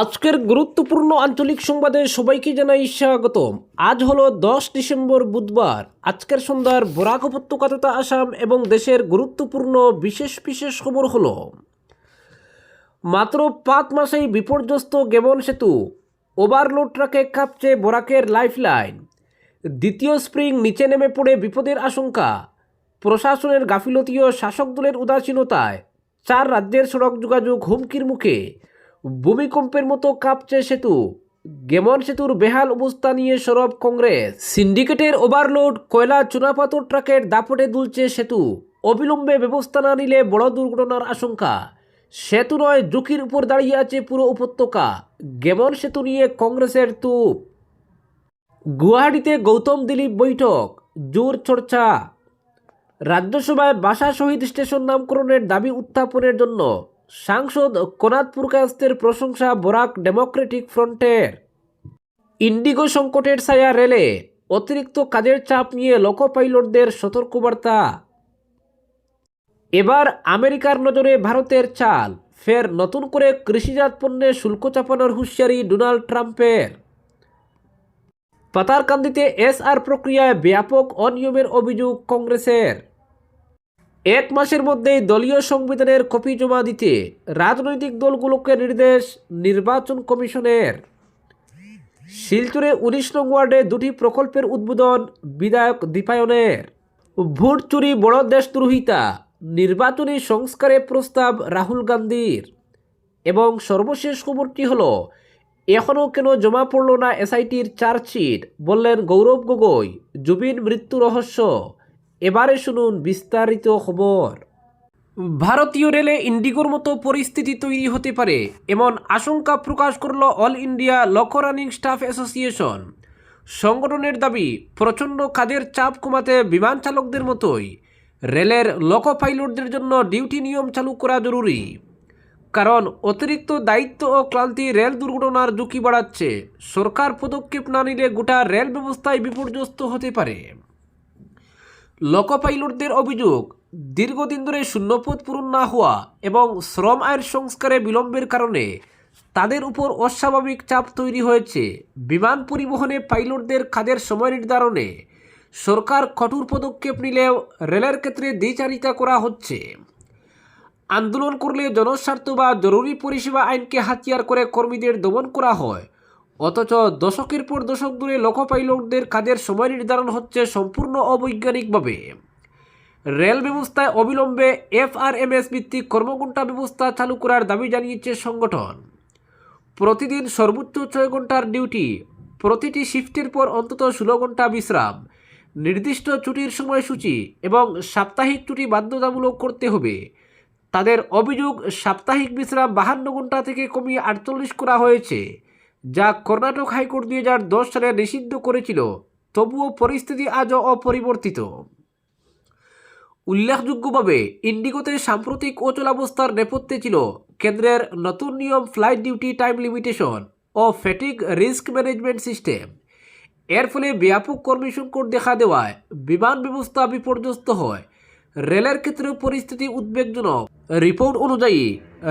আজকের গুরুত্বপূর্ণ আঞ্চলিক সংবাদে সবাইকে জানাই স্বাগতম। আজ হলো দশ ডিসেম্বর বুধবার। আজকের সন্ধ্যার বরাক উপত্যকা তথা আসাম এবং দেশের গুরুত্বপূর্ণ বিশেষ বিশেষ খবর হলো, মাত্র পাঁচ মাসেই বিপর্যস্ত গেবন সেতু, ওভারলোড ট্রাকে কাঁপছে বরাকের লাইফলাইন, দ্বিতীয় স্প্রিং নিচে নেমে পড়ে বিপদের আশঙ্কা, প্রশাসনের গাফিলতি ও শাসক দলের উদাসীনতায়, চার রাজ্যের সড়ক যোগাযোগ হুমকির মুখে ভূমিকম্পের মতো কাঁপছে সেতু। গেমন সেতুর বেহাল অবস্থা নিয়ে সরব কংগ্রেস। সিন্ডিকেটের ওভারলোড, কয়লা চুনাপাথর ট্রাকের দাপটে দুলছে সেতু। অবিলম্বে ব্যবস্থা না নিলে বড় দুর্ঘটনার আশঙ্কা। সেতু নয়, ঝুঁকির উপর দাঁড়িয়ে আছে পুরো উপত্যকা। গেমন সেতু নিয়ে কংগ্রেসের তুপ। গুয়াহাটিতে গৌতম দিলীপ বৈঠক, জোর চর্চা। রাজ্যসভায় বাসা শহীদ স্টেশন নামকরণের দাবি উত্থাপনের জন্য সাংসদ কোনাদ পুরকাস্তের প্রশংসা বরাক ডেমোক্রেটিক ফ্রন্টের। ইন্ডিগো সংকটের ছায়া রেলে অতিরিক্ত কাজের চাপ নিয়ে লোকো পাইলটদের সতর্কবার্তা। এবার আমেরিকার নজরে ভারতের চাল, ফের নতুন করে কৃষিজাত পণ্যে শুল্ক চাপানোর হুঁশিয়ারি ডোনাল্ড ট্রাম্পের। পাতারকান্দিতে এসআর প্রক্রিয়ায় ব্যাপক অনিয়মের অভিযোগ কংগ্রেসের। এক মাসের মধ্যেই দলীয় সংবিধানের কপি জমা দিতে রাজনৈতিক দলগুলোকে নির্দেশ নির্বাচন কমিশনের। শিলচরে উনিশ নং ওয়ার্ডে দুটি প্রকল্পের উদ্বোধন বিধায়ক দীপায়নের। ভোট চুরি বড় দেশদ্রোহিতা, নির্বাচনী সংস্কারে প্রস্তাব রাহুল গান্ধীর। এবং সর্বশেষ খবরটি হলো, এখনও কেন জমা পড়ল না এসআইটির চার্জশিট, বললেন গৌরব গগৈ, জুবিন মৃত্যু রহস্য। এবারে শুনুন বিস্তারিত খবর। ভারতীয় রেলে ইন্ডিগোর মতো পরিস্থিতি তৈরি হতে পারে, এমন আশঙ্কা প্রকাশ করল all India loco running staff association. সংগঠনের দাবি, প্রচণ্ড কাজের চাপ কমাতে বিমান চালকদের মতোই, রেলের লক পাইলটদের জন্য ডিউটি নিয়ম চালু করা জরুরি। কারণ, অতিরিক্ত দায়িত্ব ও ক্লান্তি রেল দুর্ঘটনার ঝুঁকি বাড়াচ্ছে। সরকার পদক্ষেপ না নিলে গোটা রেল ব্যবস্থায় বিপর্যস্ত হতে পারে। লোকো পাইলটদের অভিযোগ, দীর্ঘদিন ধরে শূন্যপদ পূরণ না হওয়া এবং শ্রম আয়ের সংস্কারে বিলম্বের কারণে তাদের উপর অস্বাভাবিক চাপ তৈরি হয়েছে। বিমান পরিবহনে পাইলটদের কাজের সময় নির্ধারণে সরকার কঠোর পদক্ষেপ নিলেও রেলের ক্ষেত্রে দ্বিচারিতা করা হচ্ছে। আন্দোলন করলে জনস্বার্থ বা জরুরি পরিষেবা আইনকে হাতিয়ার করে কর্মীদের দমন করা হয়। অথচ দশকের পর দশক ধরে লোকো পাইলটদের কাজের সময় নির্ধারণ হচ্ছে সম্পূর্ণ অবৈজ্ঞানিকভাবে। রেল ব্যবস্থায় অবিলম্বে এফআরএমএস ভিত্তিক কর্মঘণ্টা ব্যবস্থা চালু করার দাবি জানিয়েছে সংগঠন। প্রতিদিন সর্বোচ্চ ছয় ঘণ্টার ডিউটি, প্রতিটি শিফটের পর অন্তত ষোলো ঘণ্টা বিশ্রাম, নির্দিষ্ট ছুটির সময়সূচি এবং সাপ্তাহিক ছুটি বাধ্যতামূলক করতে হবে। তাদের অভিযোগ, সাপ্তাহিক বিশ্রাম বাহান্ন ঘণ্টা থেকে কমিয়ে আটচল্লিশ করা হয়েছে। যা কর্ণাটক হাইকোর্ট দুই হাজার দশ সালে নিষিদ্ধ করেছিল, তবুও পরিস্থিতি আজও অপরিবর্তিত। উল্লেখযোগ্যভাবে, ইন্ডিগোতে সাম্প্রতিক অচলাবস্থার নেপথ্যে ছিল কেন্দ্রের নতুন নিয়ম ফ্লাইট ডিউটি টাইম লিমিটেশন ও ফ্যাটিক রিস্ক ম্যানেজমেন্ট সিস্টেম। এর ফলে ব্যাপক কর্মী সংকট দেখা দেওয়ায় বিমান ব্যবস্থা বিপর্যস্ত হয়। রেলের ক্ষেত্রেও পরিস্থিতি উদ্বেগজনক। রিপোর্ট অনুযায়ী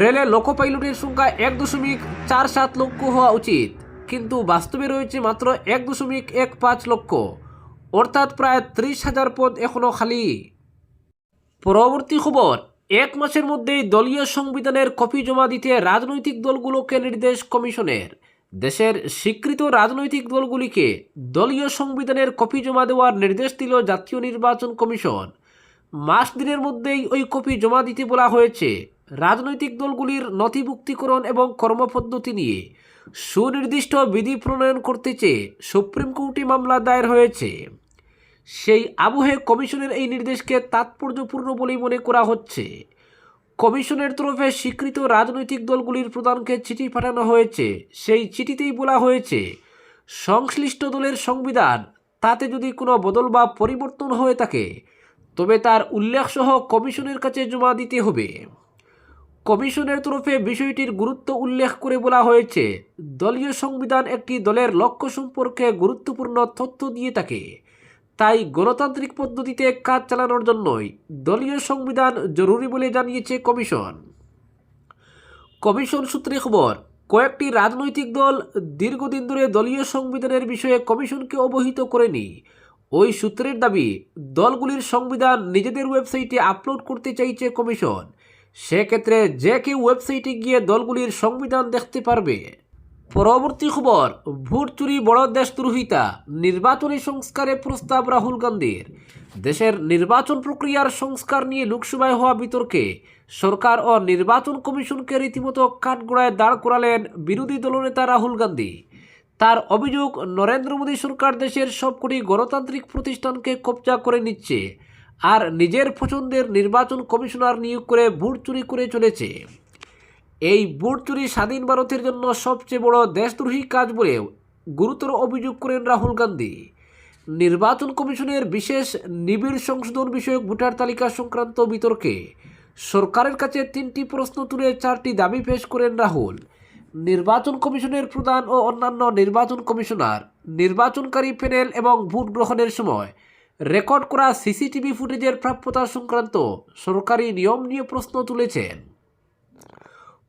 রেলে লোকো পাইলটের সংখ্যা এক দশমিক চার সাত লক্ষ হওয়া উচিত, কিন্তু বাস্তবে রয়েছে মাত্র এক দশমিক এক পাঁচ লক্ষ, অর্থাৎ প্রায় ত্রিশ হাজার পদ এখনও খালি। পরবর্তী খবর, এক মাসের মধ্যেই দলীয় সংবিধানের কপি জমা দিতে রাজনৈতিক দলগুলোকে নির্দেশ কমিশনের। দেশের স্বীকৃত রাজনৈতিক দলগুলিকে দলীয় সংবিধানের কপি জমা দেওয়ার নির্দেশ দিল জাতীয় নির্বাচন কমিশন। মাস দিনের মধ্যেই ওই কপি জমা দিতে বলা হয়েছে। রাজনৈতিক দলগুলির নথিভুক্তিকরণ এবং কর্মপদ্ধতি নিয়ে সুনির্দিষ্ট বিধি প্রণয়ন করতে চেয়ে সুপ্রিম কোর্টে মামলা দায়ের হয়েছে। সেই আবহে কমিশনের এই নির্দেশকে তাৎপর্যপূর্ণ বলেই মনে করা হচ্ছে। কমিশনের তরফে স্বীকৃত রাজনৈতিক দলগুলির প্রধানকে চিঠি পাঠানো হয়েছে। সেই চিঠিতেই বলা হয়েছে, সংশ্লিষ্ট দলের সংবিধান তাতে যদি কোনো বদল বা পরিবর্তন হয়ে থাকে তবে তার উল্লেখসহ কমিশনের কাছে জমা দিতে হবে। কমিশনের তরফে বিষয়টির গুরুত্ব উল্লেখ করে বলা হয়েছে, দলীয় সংবিধান একটি দলের লক্ষ্য সম্পর্কে গুরুত্বপূর্ণ তথ্য দিয়ে থাকে। তাই গণতান্ত্রিক পদ্ধতিতে কাজ চালানোর জন্যই দলীয় সংবিধান জরুরি বলে জানিয়েছে কমিশন। কমিশন সূত্রে খবর, কয়েকটি রাজনৈতিক দল দীর্ঘদিন ধরে দলীয় সংবিধানের বিষয়ে কমিশনকে অবহিত করেনি। ওই সূত্রের দাবি, দলগুলির সংবিধান নিজেদের ওয়েবসাইটে আপলোড করতে চাইছে কমিশন। সেক্ষেত্রে যে কেউ ওয়েবসাইটে গিয়ে দলগুলির সংবিধান দেখতে পারবে। পরবর্তী খবর, ভোট চুরি বড় দেশদ্রোহিতা, নির্বাচনী সংস্কারে প্রস্তাব রাহুল গান্ধীর। দেশের নির্বাচন প্রক্রিয়ার সংস্কার নিয়ে লোকসভায় হওয়া বিতর্কে সরকার ও নির্বাচন কমিশনকে রীতিমতো কাঠগড়ায় দাঁড় করালেন বিরোধী দলনেতা রাহুল গান্ধী। তার অভিযোগ, নরেন্দ্র মোদী সরকার দেশের সবকটি গণতান্ত্রিক প্রতিষ্ঠানকে কবজা করে নিচ্ছে আর নিজের পছন্দের নির্বাচন কমিশনার নিয়োগ করে ভোট চুরি করে চলেছে। এই ভোট চুরি স্বাধীন ভারতের জন্য সবচেয়ে বড় দেশদ্রোহী কাজ বলে গুরুতর অভিযোগ করেন রাহুল গান্ধী। নির্বাচন কমিশনের বিশেষ নিবিড় সংশোধন বিষয়ক ভোটার তালিকা সংক্রান্ত বিতর্কে সরকারের কাছে তিনটি প্রশ্ন তুলে চারটি দাবি পেশ করেন রাহুল। নির্বাচন কমিশনের প্রধান ও অন্যান্য নির্বাচন কমিশনার, নির্বাচনকারী প্যানেল এবং ভোট গ্রহণের সময় রেকর্ড করা সিসিটিভি ফুটেজের প্রাপ্যতা সংক্রান্ত সরকারি নিয়ম নিয়ে প্রশ্ন তুলেছেন।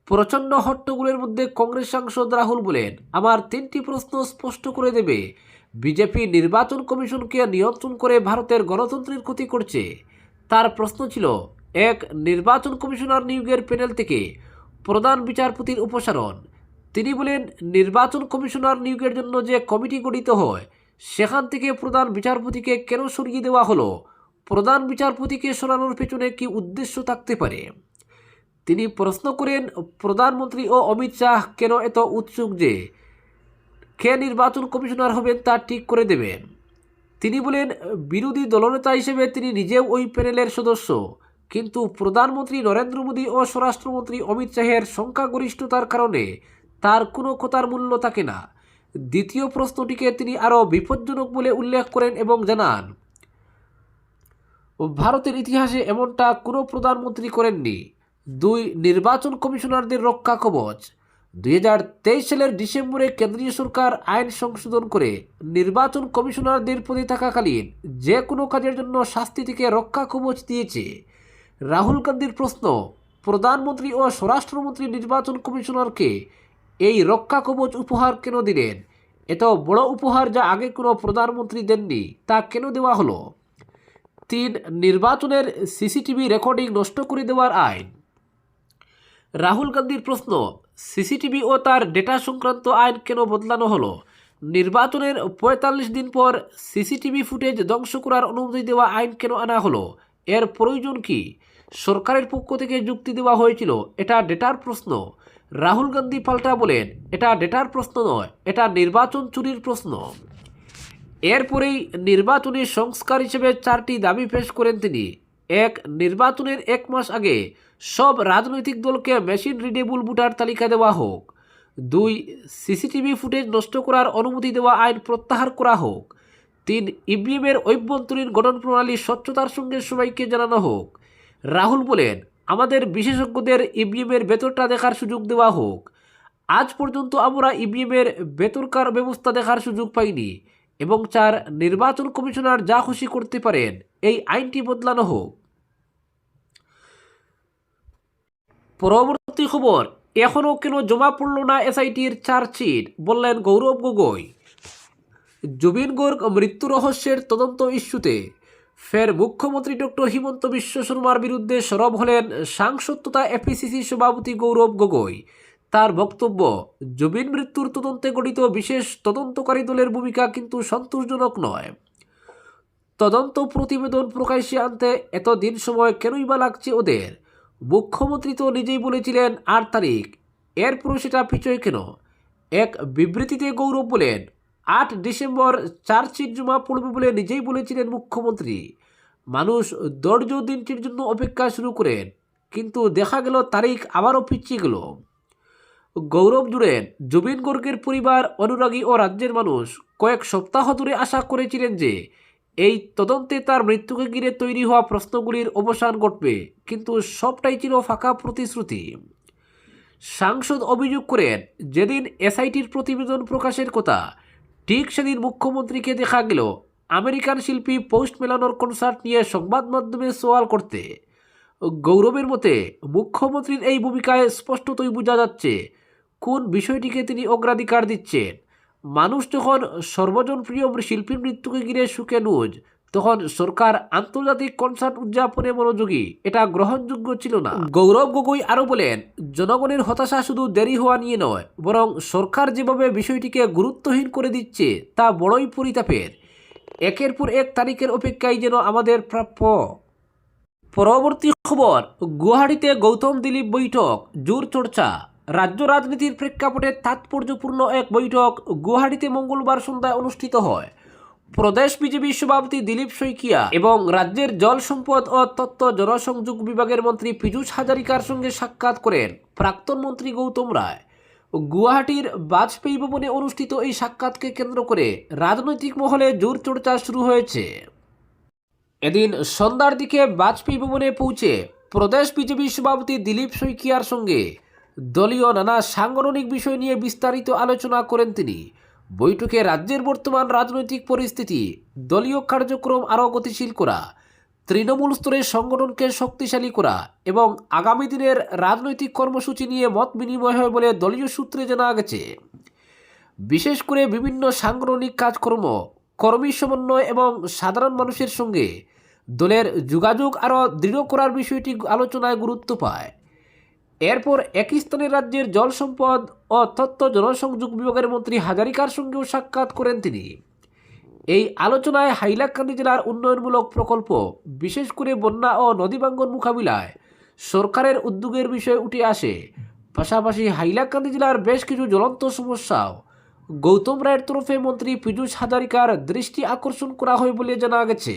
প্রচণ্ড হট্টগোলের মধ্যে কংগ্রেস সাংসদ রাহুল বলেন, আমার তিনটি প্রশ্ন স্পষ্ট করে দেবে। বিজেপি নির্বাচন কমিশনকে নিয়ন্ত্রণ করে ভারতের গণতন্ত্রের ক্ষতি করছে। তার প্রশ্ন ছিল, এক, নির্বাচন কমিশনার নিয়োগের প্যানেল থেকে প্রধান বিচারপতির উপসারণ। তিনি বলেন, নির্বাচন কমিশনার নিয়োগের জন্য যে কমিটি গঠিত হয়, সেখান থেকে প্রধান বিচারপতিকে কেন সরিয়ে দেওয়া হলো, প্রধান বিচারপতিকে সরানোর পেছনে কি উদ্দেশ্য থাকতে পারে? তিনি প্রশ্ন করেন, প্রধানমন্ত্রী ও অমিত শাহ কেন এত উৎসুক যে কে নির্বাচন কমিশনার হবেন তা ঠিক করে দেবেন? তিনি বলেন, বিরোধী দলনেতা হিসেবে তিনি নিজেও ওই প্যানেলের সদস্য, কিন্তু প্রধানমন্ত্রী নরেন্দ্র মোদী ও স্বরাষ্ট্রমন্ত্রী অমিত শাহের সংখ্যাগরিষ্ঠতার কারণে তার কোনো কথার মূল্য থাকে না। দ্বিতীয় প্রশ্নটিকে তিনি আরও বিপজ্জনক বলে উল্লেখ করেন এবং জানান, ভারতের ইতিহাসে এমনটা কোনো প্রধানমন্ত্রী করেননি। দুই নির্বাচন কমিশনারদের রক্ষা কবচ। দু হাজার তেইশ সালের ডিসেম্বরে কেন্দ্রীয় সরকার আইন সংশোধন করে নির্বাচন কমিশনারদের পদে থাকাকালীন যে কোনো কাজের জন্য শাস্তি থেকে রক্ষা কবচ দিয়েছে। রাহুল গান্ধীর প্রশ্ন, প্রধানমন্ত্রী ও স্বরাষ্ট্রমন্ত্রী নির্বাচন কমিশনারকে এই রক্ষা কবচ উপহার কেন দিলেন? এত বড় উপহার যা আগে কোনো প্রধানমন্ত্রী দেননি, তা কেন দেওয়া হলো? তিন, নির্বাচনের সিসিটিভি রেকর্ডিং নষ্ট করে দেওয়ার আইন। রাহুল গান্ধীর প্রশ্ন, সিসিটিভি ও তার ডেটা সংক্রান্ত আইন কেন বদলানো হলো? নির্বাচনের পঁয়তাল্লিশ দিন পর সিসিটিভি ফুটেজ ধ্বংস করার অনুমতি দেওয়া আইন কেন আনা হলো? এর প্রয়োজন কি? সরকারের পক্ষ থেকে যুক্তি দেওয়া হয়েছিল, এটা ডেটার প্রশ্ন। রাহুল গান্ধী পাল্টা বলেন, এটা ডেটার প্রশ্ন নয়, এটা নির্বাচন চুরির প্রশ্ন। এরপরেই নির্বাচনী সংস্কার হিসেবে চারটি দাবি পেশ করেন তিনি। এক, নির্বাচনের এক মাস আগে সব রাজনৈতিক দলকে মেশিন রিডেবল ভোটার তালিকা দেওয়া হোক। দুই, সিসিটিভি ফুটেজ নষ্ট করার অনুমতি দেওয়া আইন প্রত্যাহার করা হোক। তিন, ইভিএমের অভ্যন্তরীণ গঠন প্রণালী স্বচ্ছতার সঙ্গে সবাইকে জানানো হোক। রাহুল বলেন আমাদের বিশেষজ্ঞদের ইভিএমের ভেতরটা দেখার সুযোগ দেওয়া হোক। আজ পর্যন্ত আমরা ইভিএমের ভেতরকার ব্যবস্থা দেখার সুযোগ পাইনি এবং চার, নির্বাচন কমিশনার যা খুশি করতে পারেন, এই আইনটি বদলানো হোক। পরবর্তী খবর, এখনও কেন জমা পড়ল না এসআইটির চার্জশিট, বললেন গৌরব গগৈ। জুবিন গর্গ মৃত্যু রহস্যের তদন্ত ইস্যুতে। ফের মুখ্যমন্ত্রী ডক্টর হিমন্ত বিশ্ব শর্মার বিরুদ্ধে সরব হলেন সাংসদতা এপিসিসি সভাপতি গৌরব গগৈ। তার বক্তব্য, জুবিন মৃত্যুর তদন্তে গঠিত বিশেষ তদন্তকারী দলের ভূমিকা কিন্তু সন্তোষজনক নয়। তদন্ত প্রতিবেদন প্রকাশ্যে আনতে এত দিন সময় কেনই বা লাগছে ওদের? মুখ্যমন্ত্রী তো নিজেই বলেছিলেন, আট তারিখ। এরপরও সেটা পিছয় কেন? এক বিবৃতিতে গৌরব বলেন আট ডিসেম্বর চার্জশিট জমা পড়বে বলে নিজেই বলেছিলেন মুখ্যমন্ত্রী। মানুষ ধৈর্য দিনটির জন্য অপেক্ষা শুরু করেন, কিন্তু দেখা গেল তারিখ আবারও পিছিয়ে গেল। গৌরব জুড়েন জুবিন গর্গের পরিবার, অনুরাগী ও রাজ্যের মানুষ কয়েক সপ্তাহ ধরে আশা করেছিলেন যে এই তদন্তে তার মৃত্যুকে ঘিরে তৈরি হওয়া প্রশ্নগুলির অবসান ঘটবে, কিন্তু সবটাই ছিল ফাঁকা প্রতিশ্রুতি। সাংসদ অভিযোগ করেন, যেদিন এসআইটির প্রতিবেদন প্রকাশের কথা ঠিক সেদিন মুখ্যমন্ত্রীকে দেখা গেল। আমেরিকান শিল্পী পোস্ট মেলানোর কনসার্ট নিয়ে সংবাদ মাধ্যমে সোয়াল করতে। গৌরবের মতে, মুখ্যমন্ত্রীর এই ভূমিকায় স্পষ্টতই বোঝা যাচ্ছে কোন বিষয়টিকে তিনি অগ্রাধিকার দিচ্ছেন। মানুষ যখন সর্বজনপ্রিয় শিল্পীর মৃত্যুকে ঘিরে সুখে নুজ তখন সরকার আন্তর্জাতিক কনসার্ট উদযাপনে মনোযোগী। এটা গ্রহণযোগ্য ছিল না। গৌরব গগৈ আরও বলেন, জনগণের হতাশা শুধু দেরি হওয়া নিয়ে নয়, বরং সরকার যেভাবে বিষয়টিকে গুরুত্বহীন করে দিচ্ছে, তা বড়ই পরিতাপের। একের পর এক তারিখের অপেক্ষায় যেন আমাদের প্রাপ্য। পরবর্তী খবর, গুয়াহাটিতে গৌতম দিলীপ বৈঠক, জোর চর্চা। রাজ্য রাজনীতির প্রেক্ষাপটে তাৎপর্যপূর্ণ এক বৈঠক গুয়াহাটিতে মঙ্গলবার সন্ধ্যায় অনুষ্ঠিত হয়। প্রদেশ বিজেপি সভাপতি দিলীপ শইকিয়া এবং রাজ্যের জল সম্পদ ও তত্ত্ব জনসংযোগ বিভাগের মন্ত্রী পীযূষ হাজারিকার সঙ্গে সাক্ষাৎ করেন প্রাক্তন মন্ত্রী গৌতম রায়। গুয়াহাটির বাজপেয়ী ভবনে অনুষ্ঠিত এই সাক্ষাৎকে কেন্দ্র করে রাজনৈতিক মহলে জোর চর্চা শুরু হয়েছে। এদিন সন্ধ্যার দিকে বাজপেয়ী ভবনে পৌঁছে প্রদেশ বিজেপি সভাপতি দিলীপ শইকিয়ার সঙ্গে দলীয় নানা সাংগঠনিক বিষয় নিয়ে বিস্তারিত আলোচনা করেন তিনি। বৈঠকে রাজ্যের বর্তমান রাজনৈতিক পরিস্থিতি, দলীয় কার্যক্রম আরও গতিশীল করা, তৃণমূল স্তরের সংগঠনকে শক্তিশালী করা এবং আগামী দিনের রাজনৈতিক কর্মসূচি নিয়ে মত বিনিময় হয় বলে দলীয় সূত্রে জানা গেছে। বিশেষ করে বিভিন্ন সাংগঠনিক কাজকর্ম, কর্মী সমন্বয় এবং সাধারণ মানুষের সঙ্গে দলের যোগাযোগ আরও দৃঢ় করার বিষয়টি আলোচনায় গুরুত্ব পায়। এরপর একই স্থানে রাজ্যের জল সম্পদ ও তথ্য জনসংযোগ বিভাগের মন্ত্রী হাজারিকার সঙ্গেও সাক্ষাৎ করেন তিনি। এই আলোচনায় হাইলাকান্দি জেলার উন্নয়নমূলক প্রকল্প, বিশেষ করে বন্যা ও নদীবাঙ্গন মোকাবিলায় সরকারের উদ্যোগের বিষয় উঠে আসে। পাশাপাশি হাইলাকান্দি জেলার বেশ কিছু জ্বলন্ত সমস্যাও গৌতম রায়ের তরফে মন্ত্রী পীযূষ হাজারিকার দৃষ্টি আকর্ষণ করা হয় বলে জানা গেছে।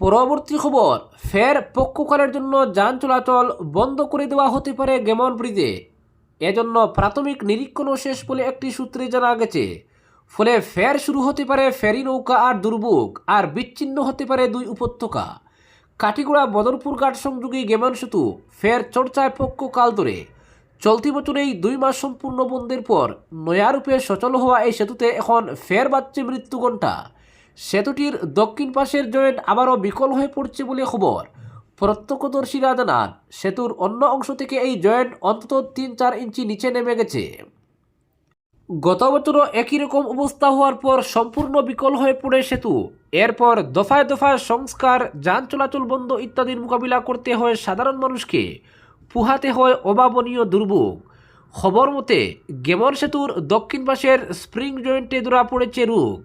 পরবর্তী খবর, ফের পক্ষকালের জন্য যান চলাচল বন্ধ করে দেওয়া হতে পারে গেমন ব্রিজে। এজন্য প্রাথমিক নিরীক্ষণও শেষ বলে একটি সূত্রে জানা গেছে। ফলে ফের শুরু হতে পারে ফেরি নৌকা আর দুর্ভোগ, আর বিচ্ছিন্ন হতে পারে দুই উপত্যকা। কাঠিগোড়া বদরপুর ঘাট সংযোগী গেমন সেতু ফের চর্চায় পক্ষকাল ধরে। চলতি বছরেই দুই মাস সম্পূর্ণ বন্ধের পর নয়ারূপে সচল হওয়া এই সেতুতে এখন ফের বাজছে মৃত্যু ঘণ্টা। সেতুটির দক্ষিণ পাশের জয়েন্ট আবারও বিকল হয়ে পড়ছে বলে খবর। প্রত্যক্ষদর্শীরা জানান, সেতুর অন্য অংশ থেকে এই জয়েন্ট অন্তত তিন চার ইঞ্চি নিচে নেমে গেছে। গত বছরও একই রকম অবস্থা হওয়ার পর সম্পূর্ণ বিকল হয়ে পড়ে সেতু। এরপর দফায় দফায় সংস্কার, যান চলাচল বন্ধ ইত্যাদির মোকাবিলা করতে হয় সাধারণ মানুষকে। পুহাতে হয় অভাবনীয় দুর্ভোগ। খবর মতে, গেমর সেতুর দক্ষিণ পাশের স্প্রিং জয়েন্টে ধরা পড়েছে রোগ।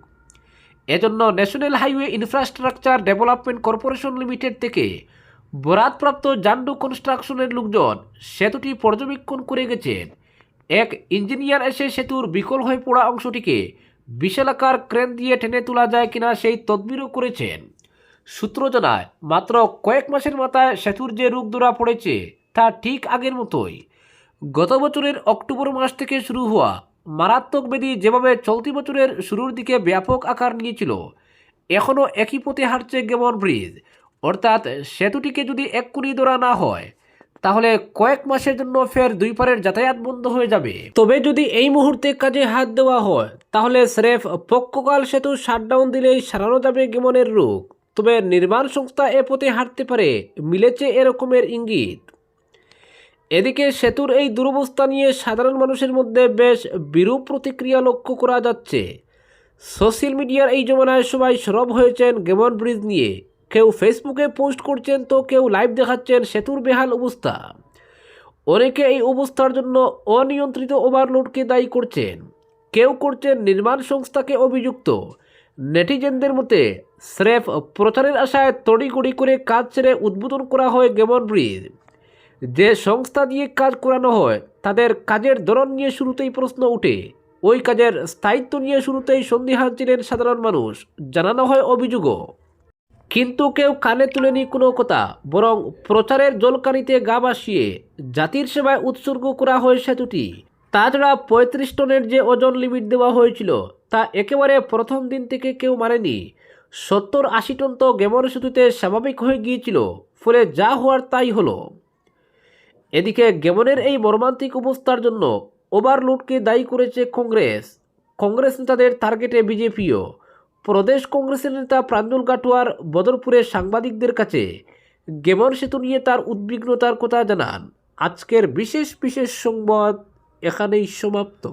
এজন্য national highway infrastructure development corporation limited থেকে বরাদপ্রাপ্ত জান্ডু কনস্ট্রাকশনের লোকজন সেতুটি পর্যবেক্ষণ করে গেছেন। এক ইঞ্জিনিয়ার এসে সেতুর বিকল হয়ে পড়া অংশটিকে বিশালাকার ক্রেন দিয়ে টেনে তোলা যায় কিনা সেই তদবিরও করেছেন। সূত্র জানায়, মাত্র কয়েক মাসের মাথায় সেতুর যে রূপ ধরা পড়েছে তা ঠিক আগের মতোই। গত বছরের অক্টোবর মাস থেকে শুরু হওয়া মারাত্মক ব্যাধি যেভাবে চলতি বছরের শুরুর দিকে ব্যাপক আকার নিয়েছিল এখনও একই পথে হাঁটছে গেমন ব্রিজ। অর্থাৎ সেতুটিকে যদি এক্ষুনি ধরা না হয়, তাহলে কয়েক মাসের জন্য ফের দুই পারের যাতায়াত বন্ধ হয়ে যাবে। তবে যদি এই মুহূর্তে কাজে হাত দেওয়া হয়, তাহলে স্রেফ পক্ষকাল সেতু শাটডাউন দিলেই সারানো যাবে গেমনের রোগ তবে নির্মাণ সংস্থা এ পথে হাঁটতে পারে, মিলেছে এরকমের ইঙ্গিত। এদিকে সেতুর এই দুরবস্থা নিয়ে সাধারণ মানুষের মধ্যে বেশ বিরূপ প্রতিক্রিয়া লক্ষ্য করা যাচ্ছে। সোশ্যাল মিডিয়ার এই জমানায় সবাই সরব হয়েছেন গেমন ব্রিজ নিয়ে। কেউ ফেসবুকে পোস্ট করছেন তো কেউ লাইভ দেখাচ্ছেন সেতুর বেহাল অবস্থা। অনেকে এই অবস্থার জন্য অনিয়ন্ত্রিত ওভারলোডকে দায়ী করছেন। কেউ করছেন নির্মাণ সংস্থাকে অভিযুক্ত। নেটিজেনদের মতে, স্রেফ প্রচারের আশায় তড়িগড়ি করে কাজ ছেড়ে উদ্বোধন করা হয় গেমন ব্রিজ। যে সংস্থা দিয়ে কাজ করানো হয়, তাদের কাজের ধরন নিয়ে শুরুতেই প্রশ্ন উঠে ওই কাজের স্থায়িত্ব নিয়ে শুরুতেই সন্দিহান ছিলেন সাধারণ মানুষ জানানো হয় অভিযোগও। কিন্তু কেউ কানে তুলেনি কোনো কথা, বরং প্রচারের জলকানিতে গা ভাসিয়ে জাতির সেবায় উৎসর্গ করা হয় সেতুটি। তাছাড়া পঁয়ত্রিশ টনের যে ওজন লিমিট দেওয়া হয়েছিল, তা একেবারে প্রথম দিন থেকে কেউ মানেনি। সত্তর আশি টন তো গেমর সেতুতে স্বাভাবিক হয়ে গিয়েছিল, ফলে যা হওয়ার তাই হলো। এদিকে গেমনের এই মর্মান্তিক অবস্থার জন্য ওভারলোডকে দায়ী করেছে কংগ্রেস। কংগ্রেস নেতাদের টার্গেটে বিজেপিও। প্রদেশ কংগ্রেসের নেতা প্রাঞ্জুল কাটুয়ার বদরপুরে সাংবাদিকদের কাছে গেমন সেতু নিয়ে তার উদ্বিগ্নতার কথা জানান। আজকের বিশেষ বিশেষ সংবাদ এখানেই সমাপ্ত।